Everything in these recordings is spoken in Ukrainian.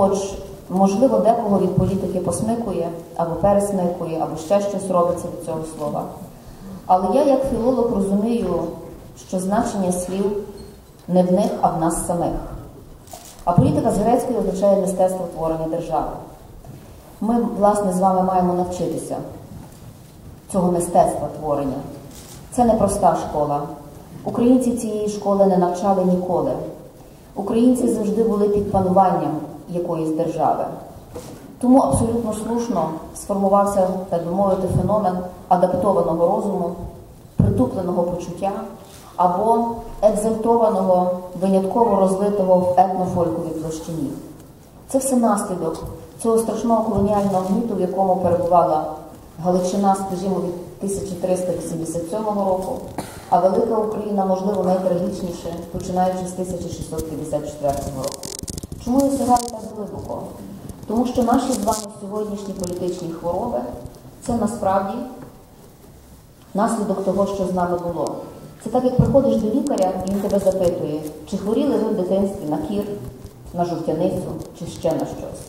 Хоч, можливо, декого від політики посмикує або пересмикує, або ще щось робиться від цього слова. Але я, як філолог, розумію, що значення слів не в них, а в нас самих. А політика з грецької означає мистецтво творення держави. Ми, власне, з вами маємо навчитися цього мистецтва творення. Це не проста школа. Українці цієї школи не навчали ніколи. Українці завжди були під пануванням якоїсь держави. Тому абсолютно слушно сформувався, так би мовити, феномен адаптованого розуму, притупленого почуття або екзальтованого, винятково розлитого в етнофольковій площині. Це все наслідок цього страшного колоніального гніту, в якому перебувала Галичина, скажімо, від 1387 року, а велика Україна, можливо, найтрагічніше, починаючи з 1654 року. Чому я сягаю так глибоко? Тому що наші з вами сьогоднішні політичні хвороби це насправді наслідок того, що з нами було. Це так, як приходиш до лікаря, і він тебе запитує, чи хворіли ви в дитинстві на кір, на жовтяницю чи ще на щось.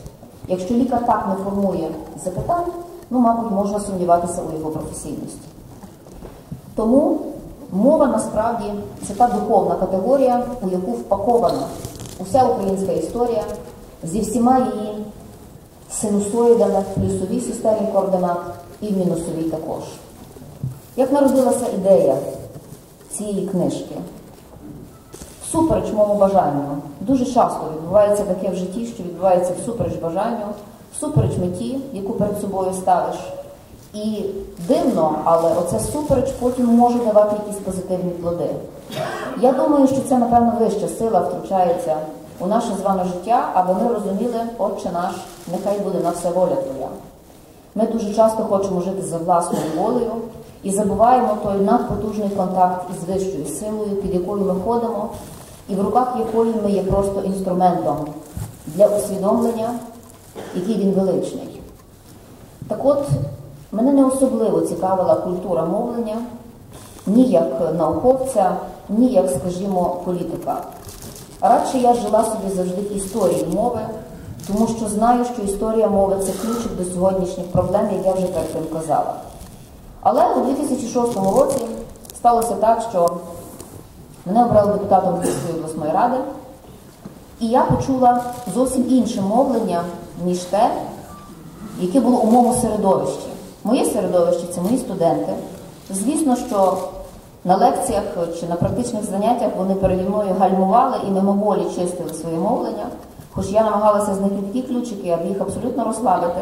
Якщо лікар так не формує запитань, ну, мабуть, можна сумніватися у його професійності. Тому мова насправді це та духовна категорія, у яку впакована уся українська історія зі всіма її синусоїдами в плюсовій системі координат і в мінусовій також. Як народилася ідея цієї книжки? Всупереч моєму бажанню. Дуже часто відбувається таке в житті, що відбувається всупереч бажанню, всупереч меті, яку перед собою ставиш. І дивно, але оце супереч потім може давати якісь позитивні плоди. Я думаю, що це, напевно, вища сила втручається у наше з вами життя, аби ми розуміли, Отче наш, нехай буде на все воля Твоя. Ми дуже часто хочемо жити за власною волею і забуваємо той надпотужний контакт із вищою силою, під якою ми ходимо, і в руках якої ми є просто інструментом для усвідомлення, який він величний. Так от, мене не особливо цікавила культура мовлення, ні як науковця, ні як, скажімо, політика. Радше я жила собі завжди в історії мови, тому що знаю, що історія мови це ключик до сьогоднішніх проблем, як я вже перед тим казала. Але у 2006 році сталося так, що мене обрали депутатом Львівської обласної ради, і я почула зовсім інше мовлення, ніж те, яке було у моєму середовищі. Моє середовище це мої студенти. Звісно, що на лекціях чи на практичних заняттях вони переді мною гальмували і мимоволі чистили своє мовлення, хоч я намагалася знайти такі ключики, аби їх абсолютно розслабити,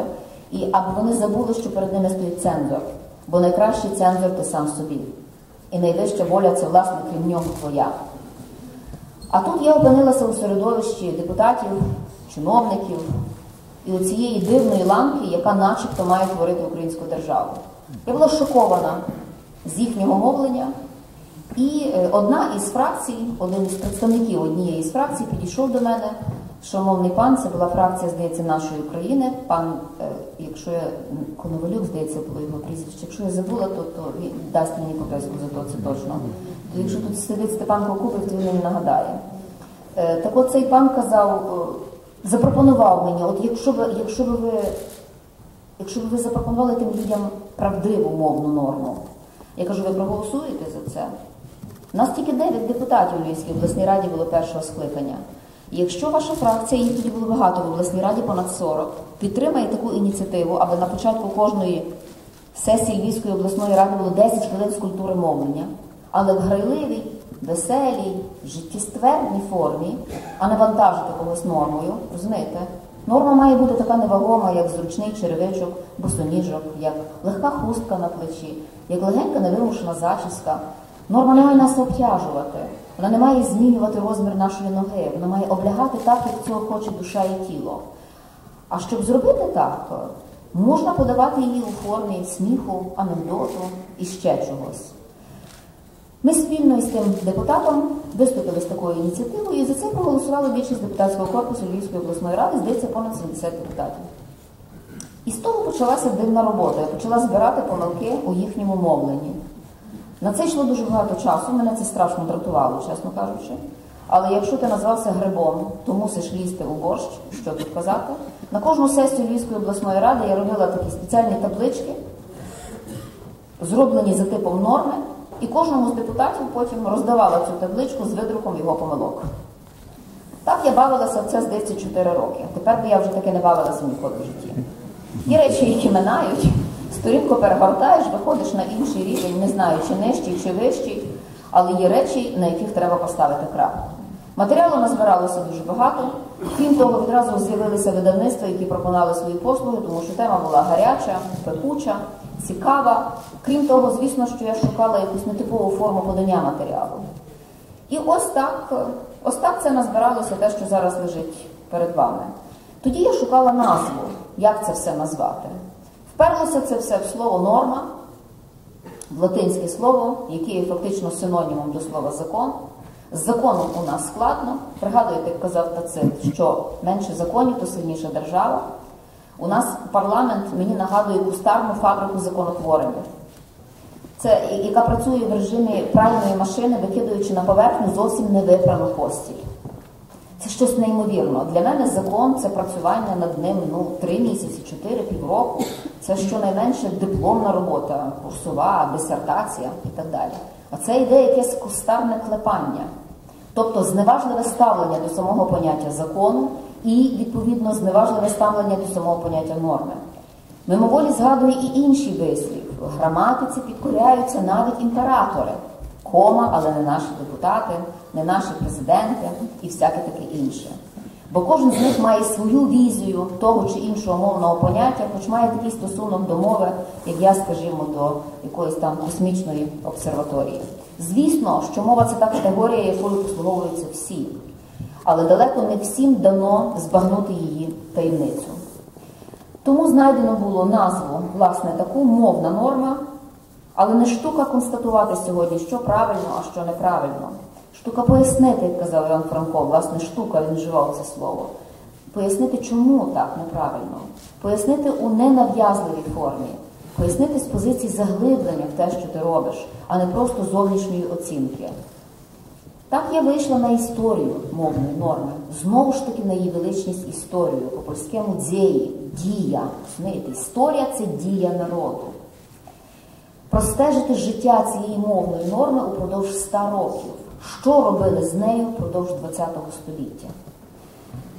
і аби вони забули, що перед ними стоїть цензор. Бо найкращий цензор ти сам собі. І найвища воля це, власне, крім нього твоя. А тут я опинилася у середовищі депутатів, чиновників і оцієї дивної ланки, яка начебто має творити українську державу. Я була шокована з їхнього мовлення. І одна із фракцій, один із представників однієї з фракцій підійшов до мене. Шановний пан, це була фракція, здається, нашої України. Пан, якщо я Коновалюк, здається, було його прізвище. Якщо я забула, то, то він дасть мені пописку за то, це точно. То якщо тут сидить Степан Кокупів, то він мені нагадає. Так от цей пан казав, запропонував мені, от якщо ви, якщо ви, якщо ви запропонували тим людям правдиву мовну норму, я кажу, ви проголосуєте за це? У нас тільки 9 депутатів у Львівській обласній раді було першого скликання. Якщо ваша фракція, їх тоді було багато в обласній раді, понад 40, підтримає таку ініціативу, аби на початку кожної сесії Львівської обласної ради було 10 хвилин з культури мовлення, але в грайливій, веселій, життєстверній формі, а не вантажити когось нормою, розумієте? Норма має бути така невагома, як зручний черевичок, босоніжок, як легка хустка на плечі, як легенька невимушена зачіска. Норма не має нас обтяжувати. Вона не має змінювати розмір нашої ноги, вона має облягати так, як цього хоче душа і тіло. А щоб зробити так, то можна подавати її у формі сміху, анекдоту і ще чогось. Ми спільно із тим депутатом виступили з такою ініціативою і за це проголосували більшість депутатського корпусу Львівської обласної ради, здається, понад 70 депутатів. І з того почалася дивна робота. Я почала збирати помилки у їхньому мовленні. На це йшло дуже багато часу, мене це страшно дратувало, чесно кажучи. Але якщо ти назвався грибом, то мусиш лізти у борщ, що тут казати. На кожну сесію Львівської обласної ради я робила такі спеціальні таблички, зроблені за типом норми, і кожному з депутатів потім роздавала цю табличку з видруком його помилок. Так я бавилася в це здається 4 роки. Тепер би я вже таки не бавилася ніколи в житті. Є речі, які минають, сторінку перегортаєш, виходиш на інший рівень, не знаю, чи нижчий, чи вищий, але є речі, на яких треба поставити крапку. Матеріалу назбиралося дуже багато. Крім того, відразу з'явилися видавництва, які пропонували свої послуги, тому що тема була гаряча, пекуча, цікава. Крім того, звісно, що я шукала якусь нетипову форму подання матеріалу. І ось так, ось так це назбиралося те, що зараз лежить перед вами. Тоді я шукала назву, як це все назвати. Вперлося це все в слово норма, в латинське слово, яке є фактично синонімом до слова закон. З законом у нас складно. Пригадуєте, як казав Тацит, що менше законів, то сильніша держава. У нас парламент мені нагадує кустарну фабрику законотворення. Це яка працює в режимі пральної машини, викидуючи на поверхню зовсім невипрану постіль. Це щось неймовірно. Для мене закон це працювання над ним ну, три місяці, чотири, півроку. Це щонайменше дипломна робота, курсова, дисертація і так далі. А це йде якесь кустарне клепання, тобто зневажливе ставлення до самого поняття закону і, відповідно, зневажливе ставлення до самого поняття норми. Мимоволі згадує і інший вислів. Граматиці підкоряються навіть імператори, кома, але не наші депутати, не наші президенти і всяке таке інше. Бо кожен з них має свою візію того чи іншого мовного поняття, хоч має такий стосунок до мови, як я, скажімо, до якоїсь там космічної обсерваторії. Звісно, що мова це та категорія, якою послуговуються всі, але далеко не всім дано збагнути її таємницю. Тому знайдено було назву, власне, таку мовна норма, але не штука констатувати сьогодні, що правильно, а що неправильно. Штука пояснити, як казав Іван Франко, власне, штука, він вживав це слово. Пояснити, чому так неправильно, пояснити у ненав'язливій формі, пояснити з позиції заглиблення в те, що ти робиш, а не просто зовнішньої оцінки. Так я вийшла на історію мовної норми, знову ж таки на її величність історію, по польському дзєї, дія. Розумієте, історія це дія народу. Простежити життя цієї мовної норми упродовж ста років. Що робили з нею впродовж ХХ століття?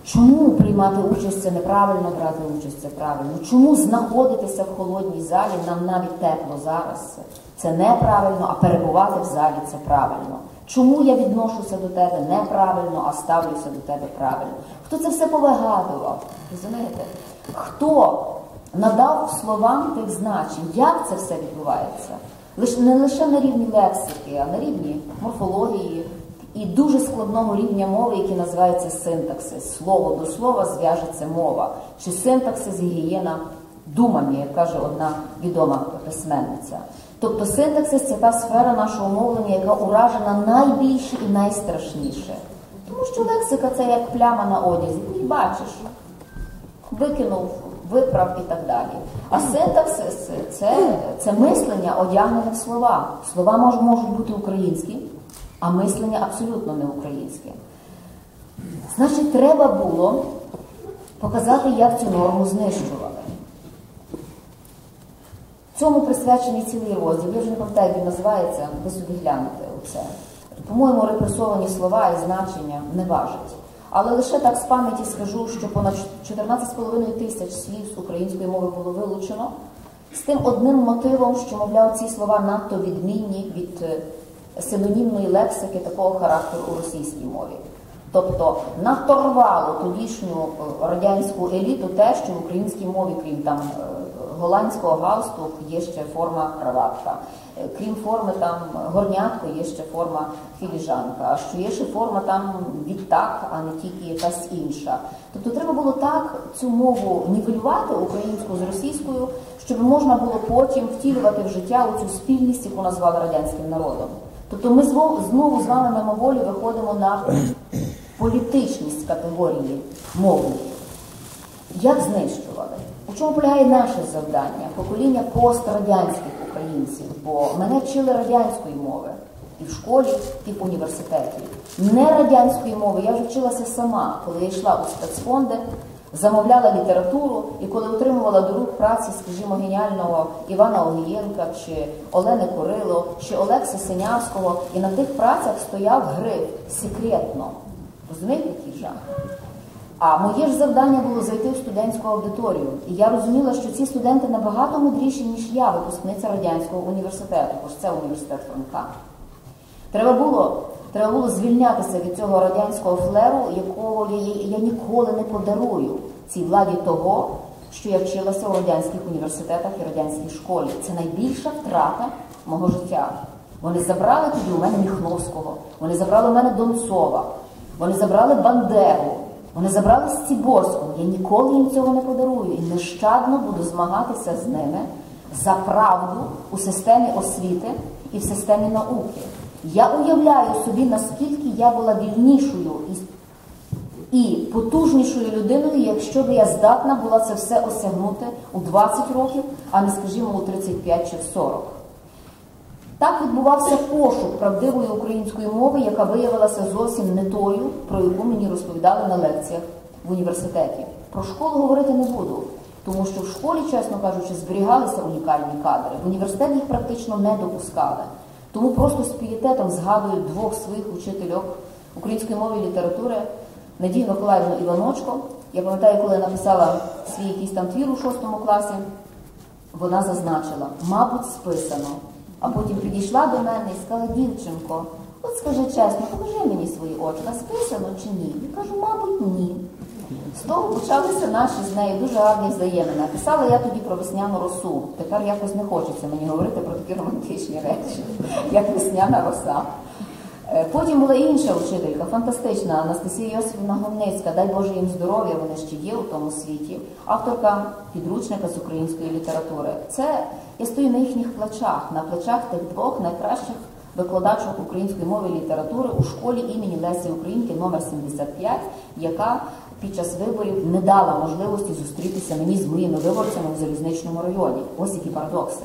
Чому приймати участь це неправильно, брати участь це правильно? Чому знаходитися в холодній залі, нам навіть тепло зараз? Це неправильно, а перебувати в залі це правильно. Чому я відношуся до тебе неправильно, а ставлюся до тебе правильно? Хто це все повигадував? Розумієте? Хто надав словам тих значень? Як це все відбувається? Не лише на рівні лексики, а на рівні морфології і дуже складного рівня мови, який називається синтаксис. Слово до слова зв'яжеться мова. Чи синтаксис гігієна думання, як каже одна відома письменниця. Тобто синтаксис це та сфера нашого мовлення, яка уражена найбільше і найстрашніше. Тому що лексика це як пляма на одязі. Ти бачиш, викинув, виправ і так далі. А синтаксис це, це мислення, одягнене в слова. Слова мож, можуть бути українські, а мислення абсолютно не українське. Значить, треба було показати, як цю норму знищували. Цьому присвячений цілий розділ. Я вже не пам'ятаю, як він називається, ви собі глянете оце. По-моєму, репресовані слова і значення не важать. Але лише так з пам'яті скажу, що понад 14,5 тисяч слів з української мови було вилучено з тим одним мотивом, що, мовляв, ці слова надто відмінні від синонімної лексики такого характеру у російській мові. Тобто наторвало тодішню радянську еліту те, що в українській мові, крім там голландського галстук, є ще форма краватка. Крім форми там горнятко, є ще форма філіжанка, а що є ще форма там відтак, а не тільки якась інша. Тобто треба було так цю мову нівелювати українську з російською, щоб можна було потім втілювати в життя цю спільність, яку назвали радянським народом. Тобто ми знову з вами мимоволі виходимо на політичність категорії мовної. Як знищували? У чому полягає наше завдання? Покоління пострадянських українців, бо мене вчили радянської мови. і в школі, і в університеті. Не радянської мови. Я вже вчилася сама, коли я йшла у спецфонди, замовляла літературу, і коли отримувала до рук праці, скажімо, геніального Івана Огієнка, чи Олени Корило, чи Олекса Синявського, і на тих працях стояв гриф секретно. Розумієте, який жах? А моє ж завдання було зайти в студентську аудиторію. І я розуміла, що ці студенти набагато мудріші, ніж я, випускниця радянського університету, бо ж це університет Франка. Треба було, треба було звільнятися від цього радянського флеру, якого я, я, ніколи не подарую цій владі того, що я вчилася у радянських університетах і радянській школі. Це найбільша втрата мого життя. Вони забрали тоді у мене Міхновського, вони забрали у мене Донцова, вони забрали Бандеру. Вони забрали Стіборського. Я ніколи їм цього не подарую і нещадно буду змагатися з ними за правду у системі освіти і в системі науки. Я уявляю собі, наскільки я була вільнішою і потужнішою людиною, якщо б я здатна була це все осягнути у 20 років, а не, скажімо, у 35 чи в 40. Так відбувався пошук правдивої української мови, яка виявилася зовсім не тою, про яку мені розповідали на лекціях в університеті. Про школу говорити не буду, тому що в школі, чесно кажучи, зберігалися унікальні кадри. В університет їх практично не допускали. Тому просто з пієтетом згадую двох своїх учительок української мови і літератури Надію Миколаївну Іваночко. Я пам'ятаю, коли я написала свій якийсь там твір у шостому класі, вона зазначила, мабуть, списано. А потім підійшла до мене і сказала, дівчинко, от скажи чесно, покажи мені свої очі, списано чи ні? Я кажу, мабуть, ні. З того почалися наші з нею дуже гарні взаємини. Писала я тоді про весняну росу. Тепер якось не хочеться мені говорити про такі романтичні речі, як весняна роса. Е, потім була інша учителька, фантастична Анастасія Йосифівна Гомницька, дай Боже їм здоров'я, вони ще є у тому світі, авторка підручника з української літератури. Це я стою на їхніх плечах, на плечах тих двох найкращих викладачок української мови і літератури у школі імені Лесі Українки номер 75 яка під час виборів не дала можливості зустрітися мені з моїми виборцями в залізничному районі. Ось які парадокси.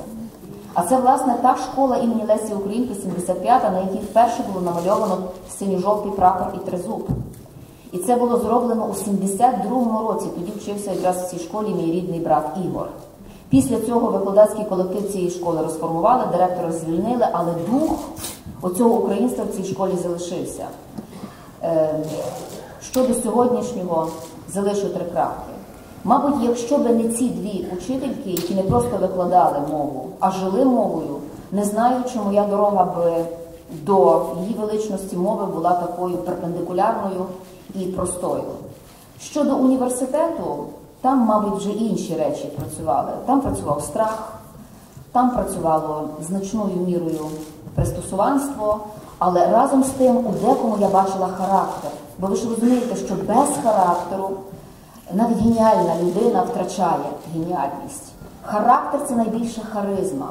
А це, власне, та школа імені Лесі Українки, 75-та, на якій вперше було намальовано синьо-жовтий прапор і тризуб. І це було зроблено у 72-му році. Тоді вчився якраз в цій школі мій рідний брат Ігор. Після цього викладацький колектив цієї школи розформували, директора звільнили, але дух оцього українства в цій школі залишився. Е, щодо сьогоднішнього залишу три крапки. Мабуть, якщо б не ці дві учительки, які не просто викладали мову, а жили мовою, не знаю, чи моя дорога б до її величності мови була такою перпендикулярною і простою. Щодо університету, там, мабуть, вже інші речі працювали. Там працював страх, там працювало значною мірою пристосуванство, але разом з тим у декому я бачила характер. Бо ви ж розумієте, що без характеру навіть геніальна людина втрачає геніальність. Характер це найбільша харизма.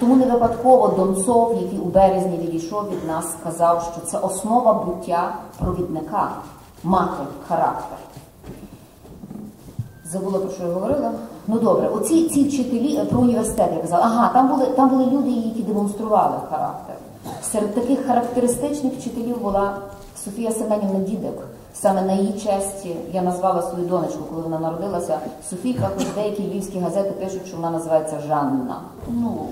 Тому не випадково Донцов, який у березні відійшов від нас, сказав, що це основа буття провідника мати характер. Забула, про що я говорила. Ну добре, оці ці вчителі про університет я казала, ага, там були там були люди, які демонстрували характер. Серед таких характеристичних вчителів була Софія Семенівна Дідик. Саме на її честі я назвала свою донечку, коли вона народилася. Софійка, хоч деякі львівські газети пишуть, що вона називається Жанна. Ну,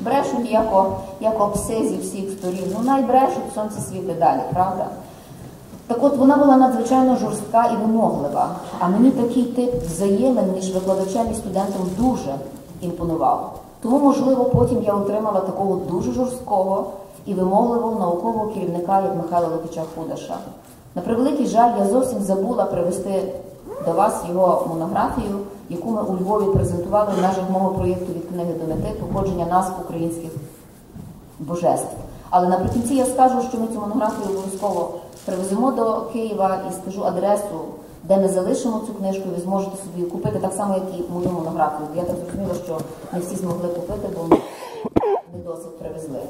брешуть як, як обсе всіх сторін. Ну, найбрешуть сонце світи далі, правда? Так от вона була надзвичайно жорстка і вимоглива. А мені такий тип взаємин між викладачем і студентом дуже імпонував. Тому, можливо, потім я отримала такого дуже жорсткого і вимогливого наукового керівника, як Михайла Лукича Худаша. На превеликий жаль, я зовсім забула привести до вас його монографію, яку ми у Львові презентували в межах мого проєкту від книги до мети походження назв українських божеств. Але наприкінці я скажу, що ми цю монографію обов'язково привеземо до Києва і скажу адресу, де ми залишимо цю книжку, і ви зможете собі купити так само, як і мою монографію. Я так зрозуміла, що не всі змогли купити, бо не досить привезли.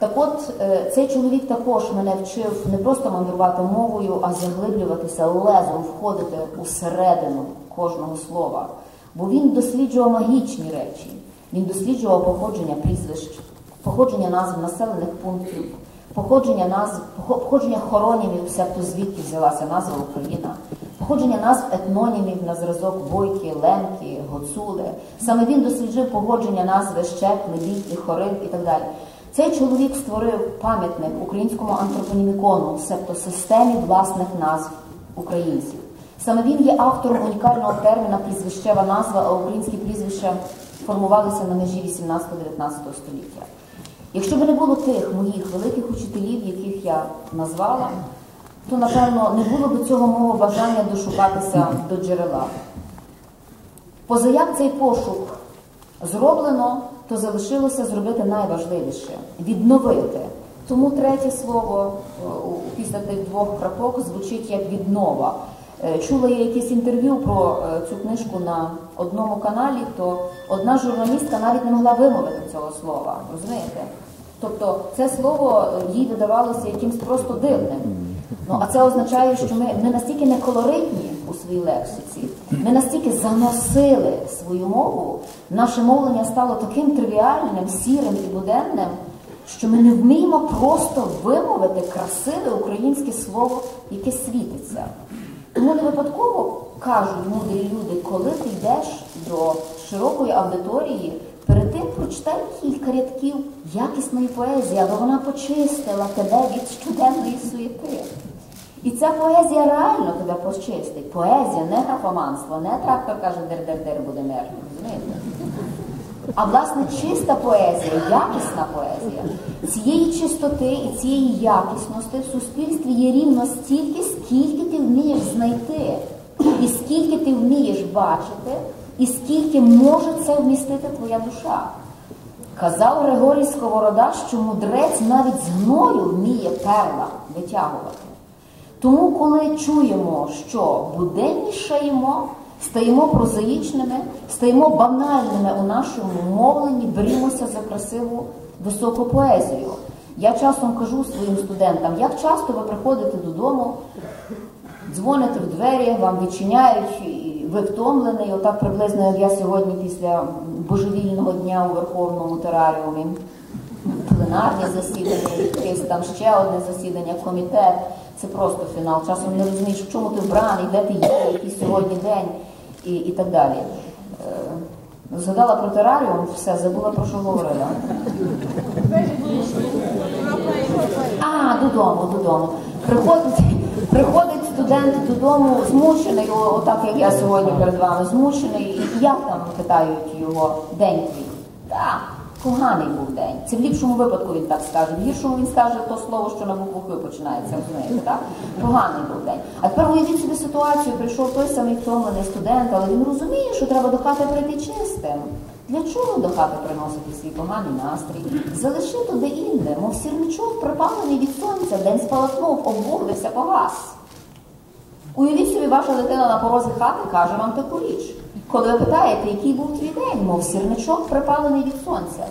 Так от е, цей чоловік також мене вчив не просто мандрувати мовою, а заглиблюватися лезом, входити усередину кожного слова. Бо він досліджував магічні речі, він досліджував походження прізвищ, походження назв населених пунктів, походження назв, похо- походження хоронімів, себто звідки взялася назва Україна, походження назв етнонімів на зразок Бойки, Лемки, Гоцули. Саме він досліджив походження назви Щеп, Лебідь, Хорив і так далі. Цей чоловік створив пам'ятник українському антропонімікону, себто системі власних назв українців. Саме він є автором унікального терміна прізвищева назва, а українські прізвища формувалися на межі 18-19 століття. Якщо б не було тих моїх великих учителів, яких я назвала, то напевно не було б цього мого бажання дошукатися до джерела. Позаяк цей пошук зроблено, то залишилося зробити найважливіше відновити. Тому третє слово е, після тих двох крапок звучить як віднова. Е, Чула я якесь інтерв'ю про е, цю книжку на одному каналі, то одна журналістка навіть не могла вимовити цього слова. Розумієте? Тобто це слово їй видавалося якимсь просто дивним. Ну а це означає, що ми, ми настільки не колоритні у своїй лексиці, ми настільки заносили свою мову, наше мовлення стало таким тривіальним, сірим і буденним, що ми не вміємо просто вимовити красиве українське слово, яке світиться. Тому не випадково кажуть мудрі люди, коли ти йдеш до широкої аудиторії, перед тим прочитай кілька рядків якісної поезії, аби вона почистила тебе від щоденної суєти. І ця поезія реально тебе почистить. Поезія, не графоманство, не трактор каже дер-дер-дер буде. Розумієте? А власне чиста поезія, якісна поезія, цієї чистоти і цієї якісності в суспільстві є рівно стільки, скільки ти вмієш знайти, і скільки ти вмієш бачити, і скільки може це вмістити твоя душа. Казав Григорій Сковорода, що мудрець навіть з гною вміє перла витягувати. Тому, коли чуємо, що буденнішаємо, стаємо прозаїчними, стаємо банальними у нашому мовленні, берімося за красиву високу поезію. Я часом кажу своїм студентам, як часто ви приходите додому, дзвоните в двері, вам відчиняють, ви втомлений, отак приблизно, як я сьогодні після божевільного дня у Верховному тераріумі пленарні засідання, якесь там ще одне засідання, комітет. Це просто фінал. Часом не розумієш, в чому ти вбраний, де ти є, який сьогодні день і, і так далі. Е, Згадала про тераріум, все, забула про що говорила. А, додому, додому. Приходить, приходить студент додому змучений, о- отак як я сьогодні перед вами змучений. І як там питають його день твій? Так, поганий був день. Це в ліпшому випадку він так скаже. В гіршому він скаже то слово, що на букву починається, розумієте, так? Поганий був день. А тепер уявіть собі ситуацію, прийшов той самий втомлений студент, але він розуміє, що треба до хати прийти чистим. Для чого до хати приносити свій поганий настрій? Залиши то де інде, мов сірничок припалений від сонця, день спалахнув, обурлився, погас. Уявіть собі, ваша дитина на порозі хати каже вам таку річ. Коли ви питаєте, який був твій день, мов сірничок припалений від сонця.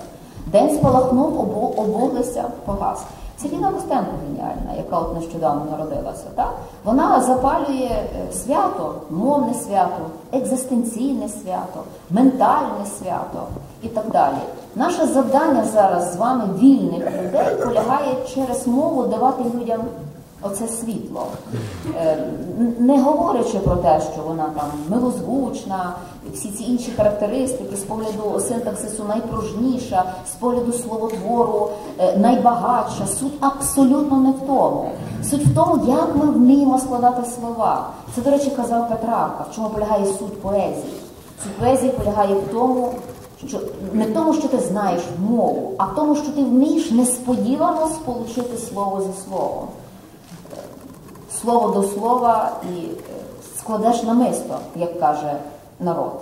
День спалахнув, обурлився, погас. Це Ліна Костенко геніальна, яка от нещодавно народилася. Так? Вона запалює е, свято, мовне свято, екзистенційне свято, ментальне свято і так далі. Наше завдання зараз з вами, вільних людей, полягає через мову давати людям оце світло. Е, Не говорячи про те, що вона там милозвучна, всі ці інші характеристики з погляду синтаксису найпрожніша, з погляду словотвору е, найбагатша. Суть абсолютно не в тому. Суть в тому, як ми вміємо складати слова. Це, до речі, казав Петрарка, в чому полягає суть поезії. Суть поезії полягає в тому, що не в тому, що ти знаєш мову, а в тому, що ти вмієш несподівано сполучити слово зі словом слово до слова і е, складеш намисто, як каже народ.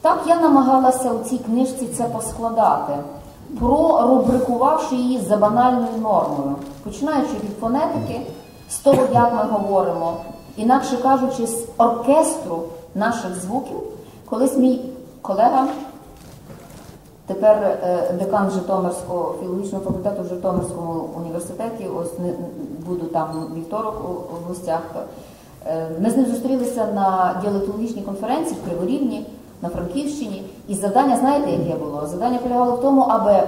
Так я намагалася у цій книжці це поскладати, прорубрикувавши її за банальною нормою, починаючи від фонетики, з того, як ми говоримо, інакше кажучи, з оркестру наших звуків, колись мій колега Тепер е, декан Житомирського філологічного факультету в Житомирському університеті, ось не буду там вівторок у гостях. Е, Ми з ним зустрілися на діалектологічній конференції в Криворівні на Франківщині. І завдання, знаєте, яке було? Завдання полягало в тому, аби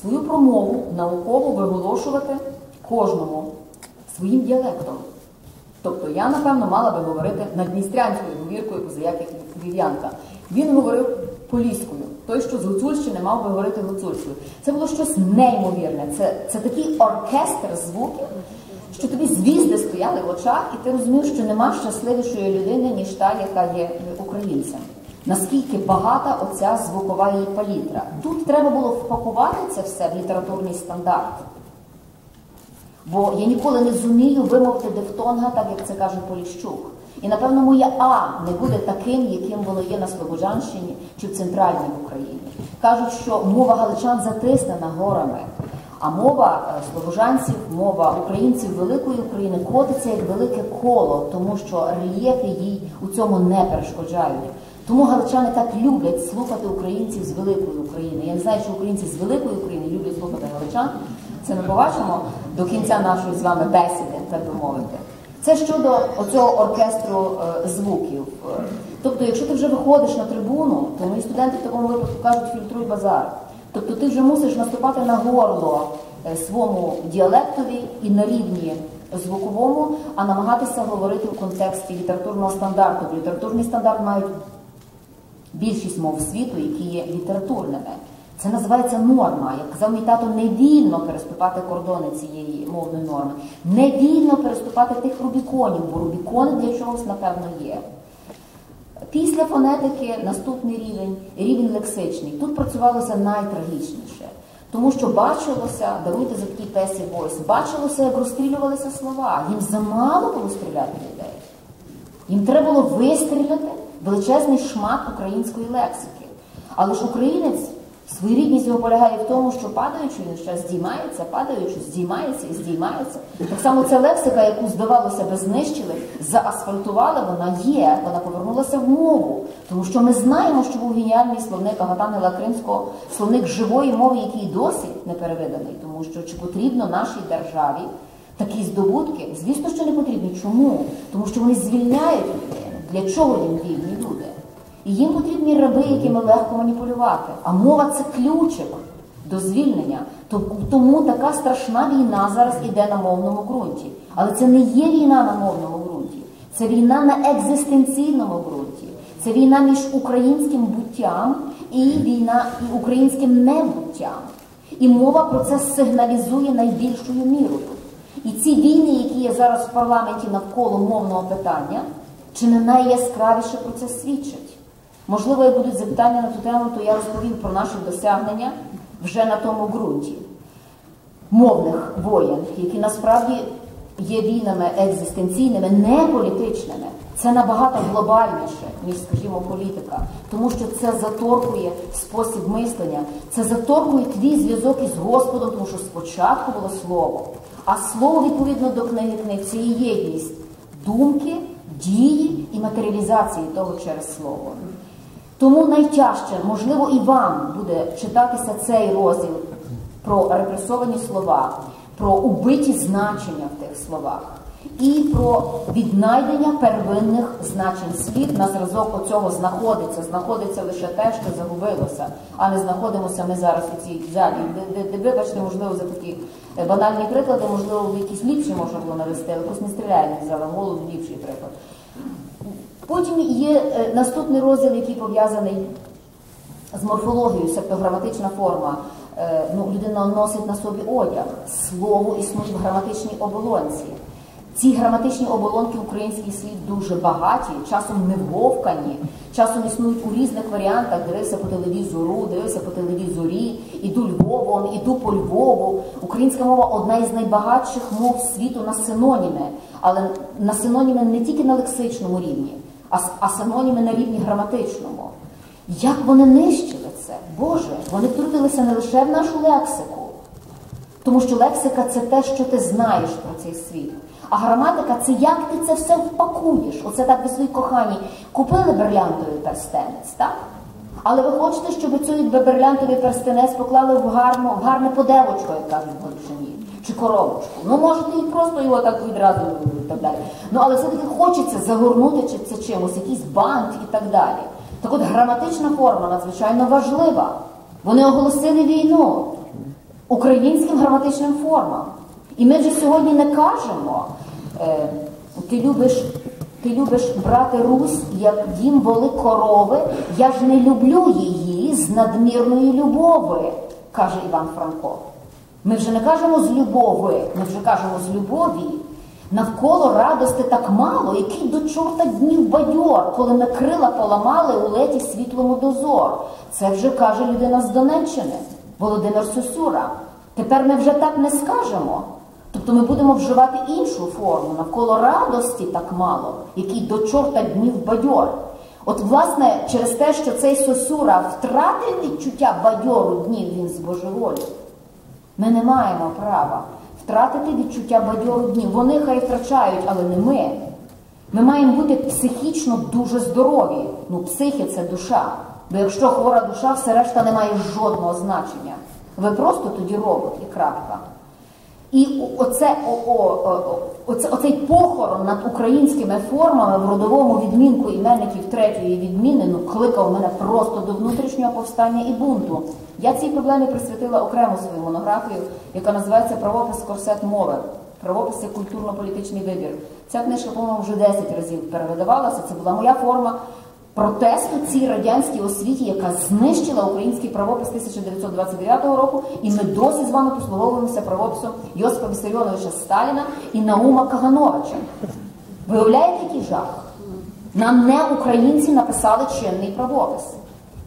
свою промову науково виголошувати кожному своїм діалектом. Тобто я, напевно, мала би говорити надністрянською говіркою, позаяк як львів'янка. Він говорив поліською. Той, що з Гуцульщини, мав би говорити гуцульською. Це було щось неймовірне. Це, це такий оркестр звуків, що тобі звізди стояли в очах, і ти розумієш, що нема щасливішої людини, ніж та, яка є українцем. Наскільки багата оця звукова її палітра. Тут треба було впакувати це все в літературний стандарт. Бо я ніколи не зумію вимовити дифтонга, так як це каже Поліщук. І напевно моє А не буде таким, яким воно є на Слободжанщині чи в центральній Україні. Кажуть, що мова галичан затиснена горами, а мова е, слобожанців, мова українців Великої України котиться як велике коло, тому що рельєфи їй у цьому не перешкоджають. Тому галичани так люблять слухати українців з Великої України. Я не знаю, що українці з Великої України люблять слухати галичан. Це ми побачимо до кінця нашої з вами бесіди, так би мовити. Це щодо оцього оркестру е, звуків. Тобто, якщо ти вже виходиш на трибуну, то мої студенти в такому випадку кажуть фільтруй базар. Тобто ти вже мусиш наступати на горло е, своєму діалектові і на рівні звуковому, а намагатися говорити в контексті літературного стандарту. Літературний стандарт мають більшість мов світу, які є літературними. Це називається норма. Як казав мій тато, не вільно переступати кордони цієї мовної норми, не вільно переступати тих рубіконів, бо рубікони для чогось, напевно, є. Після фонетики наступний рівень рівень лексичний. Тут працювалося найтрагічніше, тому що бачилося, даруйте за такий песі войс, бачилося, як розстрілювалися слова. Їм замало було стріляти людей. Їм треба було вистріляти величезний шмат української лексики. Але ж українець своєрідність його полягає в тому, що падаючи, він ще здіймається, падаючи, здіймається і здіймається. Так само ця лексика, яку, здавалося би, знищили, заасфальтували, вона є, вона повернулася в мову. Тому що ми знаємо, що був геніальний словник Агатанила Кримського, словник живої мови, який досі не перевиданий, тому що чи потрібно нашій державі такі здобутки? Звісно, що не потрібні. Чому? Тому що вони звільняють людину. Для чого їм вільні люди? І їм потрібні раби, якими легко маніпулювати. А мова це ключик до звільнення. Тому така страшна війна зараз іде на мовному ґрунті. Але це не є війна на мовному ґрунті, це війна на екзистенційному ґрунті. Це війна між українським буттям і війна і українським небуттям. І мова про це сигналізує найбільшою мірою. І ці війни, які є зараз в парламенті навколо мовного питання, чи не найяскравіше про це свідчать? Можливо, як будуть запитання на ту тему, то я розповім про наші досягнення вже на тому ґрунті мовних воєн, які насправді є війнами екзистенційними, не політичними. Це набагато глобальніше, ніж, скажімо, політика, тому що це заторкує спосіб мислення, це заторкує твій зв'язок із Господом, тому що спочатку було слово, а слово відповідно до книги книг це є єдність думки, дії і матеріалізації того через слово. Тому найтяжче, можливо, і вам буде читатися цей розділ про репресовані слова, про убиті значення в тих словах і про віднайдення первинних значень слів на зразок оцього знаходиться. Знаходиться лише те, що загубилося, а не знаходимося ми зараз у цій залі. Вибачте, можливо, за такі банальні приклади, можливо, якісь ліпші можна було навести, але якось не стріляє, не взяла в голову ліпший приклад. Потім є е, наступний розділ, який пов'язаний з морфологією, септограматична форма. Е, ну, людина носить на собі одяг. Слово існує в граматичній оболонці. Ці граматичні оболонки українських слів дуже багаті, часом не вговкані, часом існують у різних варіантах. Дивився по телевізору, дивився по телевізорі, іду Львовом, іду по Львову. Українська мова одна із найбагатших мов світу на синоніми, але на синоніми не тільки на лексичному рівні, а, а синоніми на рівні граматичному. Як вони нищили це? Боже, вони втрутилися не лише в нашу лексику, тому що лексика це те, що ти знаєш про цей світ. А граматика це як ти це все впакуєш. Оце так ви свої кохані купили бриллянтовий перстенець, так? Але ви хочете, щоб цей бриллянтовий перстенець поклали в гарну, в гарне подевочко, як кажуть в Галичині, чи коробочку. Ну, можете і просто його так відразу і так далі. Ну, але все-таки хочеться загорнути чи це чимось, якийсь бант і так далі. Так от граматична форма надзвичайно важлива. Вони оголосили війну. українським граматичним формам. І ми вже сьогодні не кажемо, е, ти любиш. Ти любиш брати Русь, як дім воли корови, я ж не люблю її з надмірної любови, каже Іван Франко. Ми вже не кажемо з любови, ми вже кажемо з любові. Навколо радости так мало, який до чорта днів бадьор, коли ми крила поламали у леті світлому дозор. Це вже каже людина з Донеччини, Володимир Сосюра. Тепер ми вже так не скажемо. Тобто ми будемо вживати іншу форму навколо радості так мало, який до чорта днів бадьор. От, власне, через те, що цей Сосюра втратив відчуття бадьору днів, він збожеволів. Ми не маємо права втратити відчуття бадьорих днів. Вони хай втрачають, але не ми. Ми маємо бути психічно дуже здорові. Ну, психі це душа. Бо якщо хвора душа, все решта не має жодного значення. Ви просто тоді робот і крапка. І оце, о, о, оце, оцей похорон над українськими формами в родовому відмінку іменників третьої відміни ну, кликав мене просто до внутрішнього повстання і бунту. Я цій проблемі присвятила окрему свою монографію, яка називається Правопис корсет мови. Правопис культурно-політичний вибір. Ця книжка, по-моєму, вже 10 разів перевидавалася. Це була моя форма протесту цій радянській освіті, яка знищила український правопис 1929 року, і ми досі з вами послуговуємося правописом Йосипа Вісаріоновича Сталіна і Наума Кагановича. Виявляєте, який жах? Нам не українці написали чинний правопис.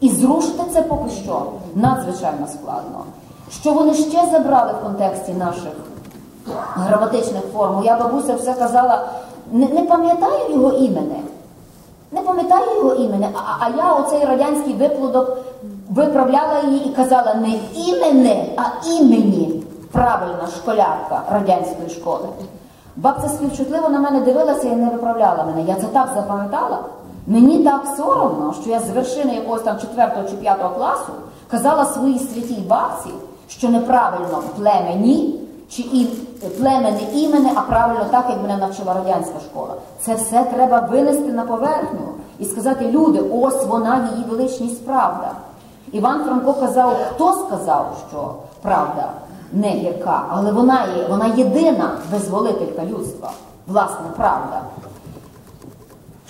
І зрушити це поки що надзвичайно складно. Що вони ще забрали в контексті наших граматичних форм? Я бабуся все казала, не, не пам'ятаю його імені. Не пам'ятаю його імені, а, а я оцей радянський виплодок виправляла її і казала не імені, а імені. Правильна школярка радянської школи. Бабця співчутливо на мене дивилася і не виправляла мене. Я це так запам'ятала. Мені так соромно, що я з вершини якогось там 4 чи 5 класу казала своїй святій бабці, що неправильно племені чи і племени імени, а правильно так, як мене навчила радянська школа. Це все треба винести на поверхню і сказати, люди, ось вона, її величність правда. Іван Франко казав, хто сказав, що правда не гірка, але вона вона єдина визволителька людства, власне, правда.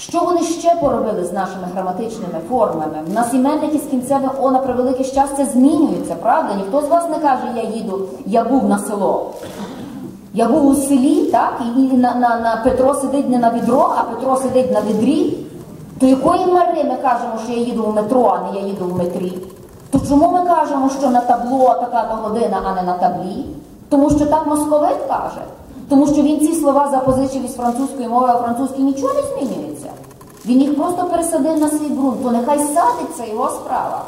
Що вони ще поробили з нашими граматичними формами? У нас іменники з кінцевим О на превелике щастя змінюються, правда? Ніхто з вас не каже, я їду, я був на село. Я був у селі, так, і на, на, на Петро сидить не на відро, а Петро сидить на відрі. То якої мари ми кажемо, що я їду в метро, а не я їду в метрі? То чому ми кажемо, що на табло така-то година, а не на таблі? Тому що так московит каже. Тому що він ці слова запозичив із французької мови, а французькій нічого не змінюється. Він їх просто пересадив на свій ґрунт, то нехай садить, це його справа.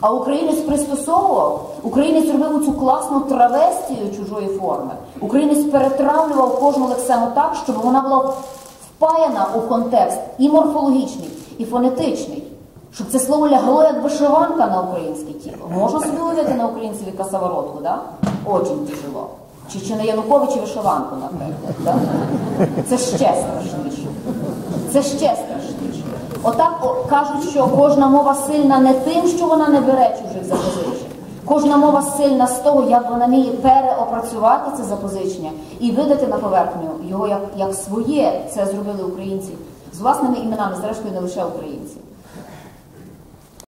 А українець пристосовував, українець робив цю класну травестію чужої форми. Українець перетравлював кожну лексему так, щоб вона була впаяна у контекст і морфологічний, і фонетичний. Щоб це слово лягло як вишиванка на українське тіло. Можна собі уявити на українцеві касаворотку, да? Очень тяжело. Чи, чи на Януковичі вишиванку, наприклад. Да? Це ще страшніше. Це ще страшніше. Отак кажуть, що кожна мова сильна не тим, що вона не бере чужих запозичень. Кожна мова сильна з того, як вона вміє переопрацювати це запозичення і видати на поверхню його як, як своє. Це зробили українці з власними іменами, зрештою не лише українці.